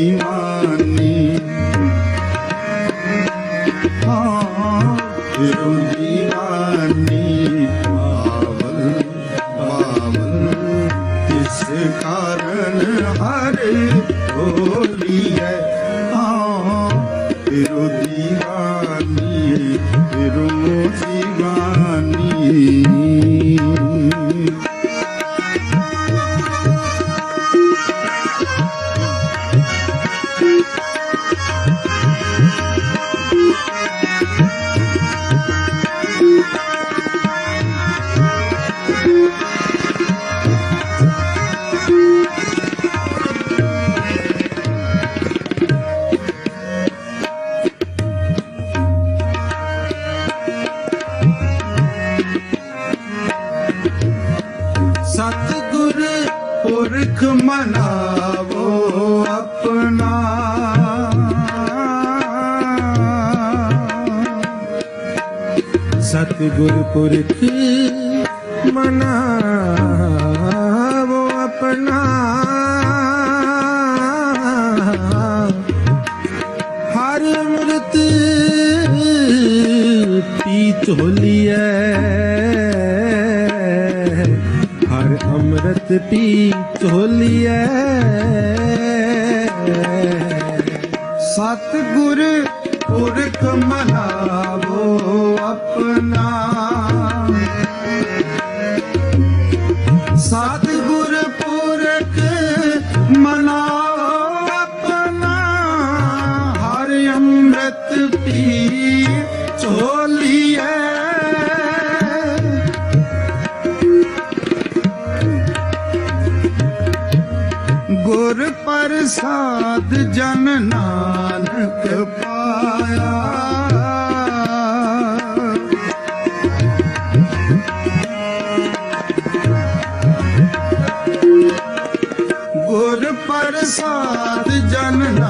बेईमानी हाँ तेरो दीवानी पावन पावन इस कारण हर होली है हाँ तेरो दीवानी तेरो दीवानी ਸਤਿਗੁਰ ਪੁਰਖ ਮਨਾਵੋ ਆਪਣਾ। ਸਤਿਗੁਰ ਪੁਰਖ ਮਨਾਵੋ ਆਪਣਾ। ਹਰ ਅੰਮ੍ਰਿਤ ਪੀ ਝੋਲੀਐ ਅੰਮ੍ਰਿਤ ਪੀ ਝੋਲੀਐ ਸਤਿਗੁਰ ਪੁਰਖ ਮਨਾਵੋ ਆਪਣਾ। ਸਤਿਗੁਰ ਪੁਰਖ ਮਨਾਵੋ ਸਾਧ ਜਨ ਨਾਨਕ ਪਾਇਆ। ਗੁਰ ਪ੍ਰਸਾਦ ਜਨ ਨਾਨਕ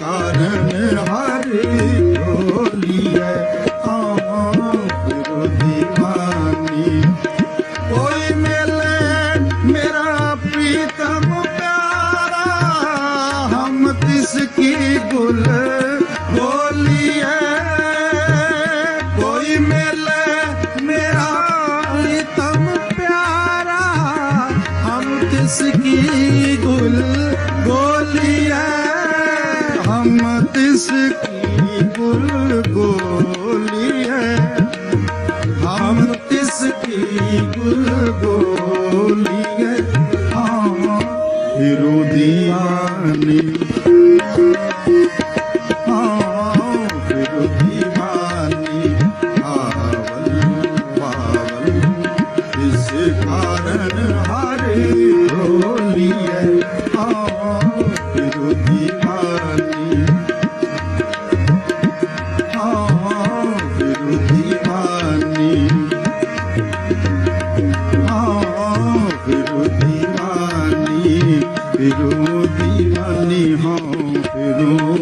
ਕਾਰਨ ਹਰ ਹੋਲੀਐ ਆ ਗੁਰੂ ਦੀਵਾਨੀ ਕੋਈ ਮਿਲੇ ਮੇਰਾ ਪ੍ਰੀਤਮ ਪਿਆਰਾ, ਹਮ ਤਿਸ ਕੀ ਗੁਲ ਬੋਲੀਏ ਕੋਈ ਮਿਲੇ ਮੇਰਾ ਪ੍ਰੀਤਮ ਪਿਆਰਾ, ਹਮ ਤਿਸ ਕੀ ਗੁਲ जिसकी गुल गोली है हम किसकी गुल गोली है हम विरोधियानी कारण हरे फिरूं दीवानी हूँ फिरूं